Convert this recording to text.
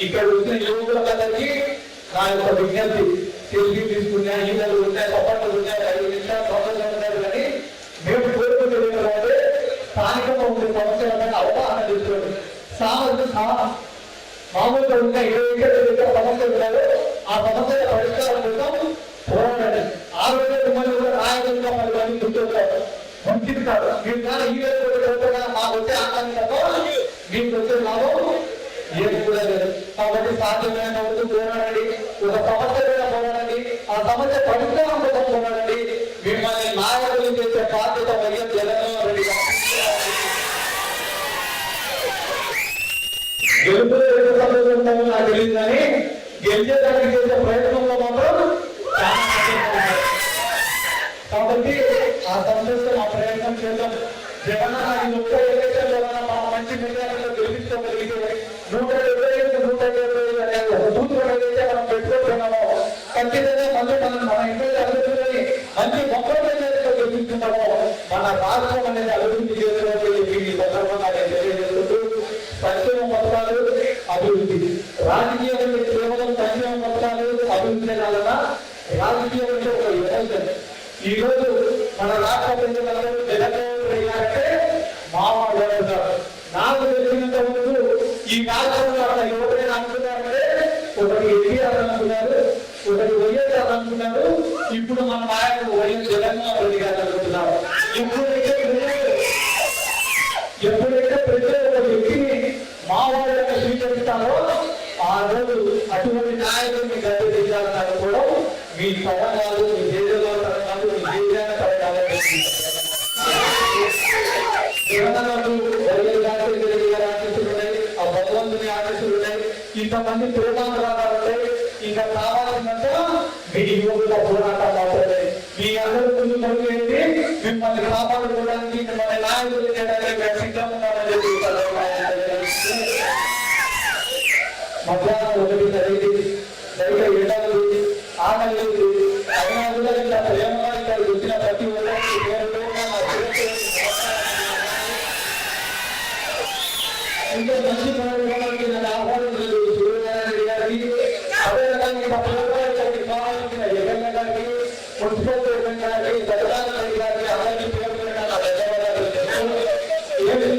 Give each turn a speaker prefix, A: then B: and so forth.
A: ఇక్కడ వచ్చిన యువకులందరికీ నా యొక్క విజ్ఞప్తి. సెల్ఫీ తీసుకున్నా ఈతలు ఉన్నాయి సపోర్ట్లు ఉన్నాయి ఐదు నిమిషాలు సంతోషం ఉన్నారు కానీ మేము కోరుకు తెలియకపోతే స్థానికంగా ఉండే సమస్యలపైన అవగాహన తీసుకోండి సామర్థ్యం సా- మామూలుగా ఉన్న ఇరవై ఏళ్ళ సమస్యలు ఉన్నాయో ఆ సమస్యల పరిష్కారం కోసం పోరాడండి. ఆ రోజే మిమ్మల్ని కూడా నాయకులుగా పది మంది గుర్తుంటారు మంచిది కాదు. మీరు కానీ ఈ రోజు మాకు వచ్చే ఆనందం మీకు వచ్చే లాభం? ఏది? కాబట్టి సాధ్యమైన వరకు పోరాడండి. ఒక సమస్య మీద పోరాడండి. ఆ సమస్య పరిష్కారం కోసం పోరాడండి. మిమ్మల్ని నాయకులు చేసే బాధ్యత వైఎస్ జగన్మోహన్ రెడ్డి గారు గెలుపులో ఎంత సంతోషం ఉంటుందో నాకు తెలియదు కానీ గెలిచేదానికి చేసే ప్రయత్నంలో మాత్రం కాబట్టి ఆ సంతోషం ఆ ప్రయత్నం చేద్దాం. జగన్ ఈ ఒక్క ఎలక్షన్ మనం మంచి నిర్ణయాలను గెలిపించగలిగితే నూట మంచి మొక్కలు గెలిపిస్తున్నామో మన రాష్ట్రం అనేది అభివృద్ధి చేసుకోవాలి ఈ సందర్భంగా నేను తెలియజేస్తుంటూ సంక్షేమ పథకాలు అభివృద్ధి. రాజకీయం అంటే కేవలం సంక్షేమ పథకాలు అభివృద్ధి వలన రాజకీయం అంటే ఒక వ్యవస్థ ఈ రోజు మన రాష్ట్ర ప్రజలందరూ జగన్మోహన్ రెడ్డి మావాడు అంటున్నారు నాకు తెలిసినంత ముందు ఈ రాష్ట్రంలో అక్కడ ఎవరైనా అనుకున్నారంటే ఒకటి ఎన్టీఆర్ అనుకున్నారు ఒకటి వైఎస్ఆర్ అనుకున్నారు ఇప్పుడు మన నాయకుడు వైఎస్ జగన్మోహన్ రెడ్డి గారు అనుకుంటున్నారు ఎప్పుడైతే ప్రజలు ఎప్పుడైతే ప్రజలు ఒక వ్యక్తిని మావాళ్ళని స్వీకరిస్తారో ఆ రోజు అటువంటి నాయకుడిని గద్దె దిగాలని అనుకోవడం మీ పవనాలు మీ దేశంలో తరంగాలు మీ దేశాన్ని తరంగాలు జగన్మోహన్ వైఎస్ రాజశేఖర రెడ్డి ఆ భగవంతుని ఆశిస్తున్నాయి ఇంతమంది ప్రేమాంతరాలు రావాలంటే ఇంకా కావాలంటే మీ యువకుల పోరాటం మాత్రమే మీ అందరూ ముందు ఏంటి మిమ్మల్ని కాపాడుకోవడానికి మిమ్మల్ని నాయకులు చేయడానికి మేము సిద్ధంగా ఉన్నామని చెప్పి మధ్యాహ్నం ఒకటి జరిగింది బయట ఎండలు మున్సిపల్ చైర్మన్ గారికి సత్యనారాయణ రెడ్డి గారికి అందరికీ పేరు పేరున ధన్యవాదాలు తెలుపుతూ ఏపీ